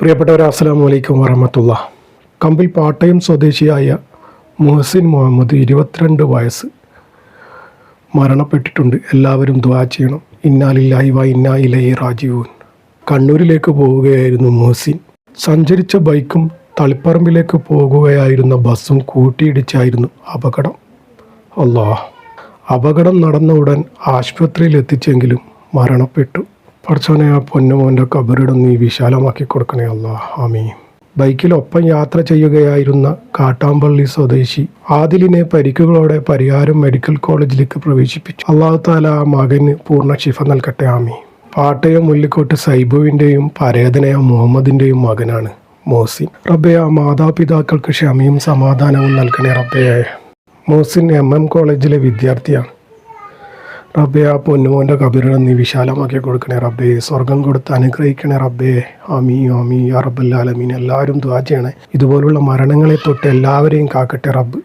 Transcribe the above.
പ്രിയപ്പെട്ടവരെ അസ്സാം വലൈക്കും വറഹമത്തുള്ള. കമ്പിൽ പാട്ടയം സ്വദേശിയായ മുഹസിൻ മുഹമ്മദ് ഇരുപത്തിരണ്ട് വയസ്സ്. മരണപ്പെട്ടിട്ടുണ്ട്. എല്ലാവരും ദ്വാ ചെയ്യണം. ഇന്നാലില്ലായി വ ഇന്നാ ഇലയി റാജീവൂൻ കണ്ണൂരിലേക്ക് പോവുകയായിരുന്നു മുഹസിൻ. സഞ്ചരിച്ച ബൈക്കും തളിപ്പറമ്പിലേക്ക് പോകുകയായിരുന്ന ബസ്സും കൂട്ടിയിടിച്ചായിരുന്നു അപകടം. അല്ലാ അപകടം നടന്ന ഉടൻ ആശുപത്രിയിൽ എത്തിച്ചെങ്കിലും മരണപ്പെട്ടു. പഠിച്ചവനെ ആ പൊന്നുമോന്റെ കബറിടം നീ വിശാലമാക്കി കൊടുക്കണേ അല്ലാ. ആമീൻ. ബൈക്കിലൊപ്പം യാത്ര ചെയ്യുകയായിരുന്ന കാട്ടാമ്പള്ളി സ്വദേശി ആദിലിനെ പരിക്കുകളോടെ പരിഹാരം മെഡിക്കൽ കോളേജിലേക്ക് പ്രവേശിപ്പിച്ചു. അള്ളാഹു താല ആ മകന് പൂർണ ശിഫ നൽകട്ടെ ആമി പാട്ടയം മുല്ലിക്കോട്ട് സൈബുവിന്റെയും പരേതനയ മുഹമ്മദിന്റെയും മകനാണ് മോസിൻ റബ്ബെ ആ മാതാപിതാക്കൾക്ക് ക്ഷമയും സമാധാനവും നൽകണേ റബ്ബയായ മോസിൻ എം എം കോളേജിലെ വിദ്യാർത്ഥിയാണ്. റബ്ബെ ആ പൊന്നുമോന്റെ കബിറിനെ നീ വിശാലമാക്കി കൊടുക്കണേ റബ്ബേ. സ്വർഗം കൊടുത്ത് അനുഗ്രഹിക്കണേ റബ്ബേ. ആമീ ആമീ യാ റബ്ബല്ലാലമീൻ എല്ലാവരും ദ്വാ ചെയ്യണേ. ഇതുപോലുള്ള മരണങ്ങളെ തൊട്ട് എല്ലാവരെയും കാക്കട്ടെ റബ്ബ്.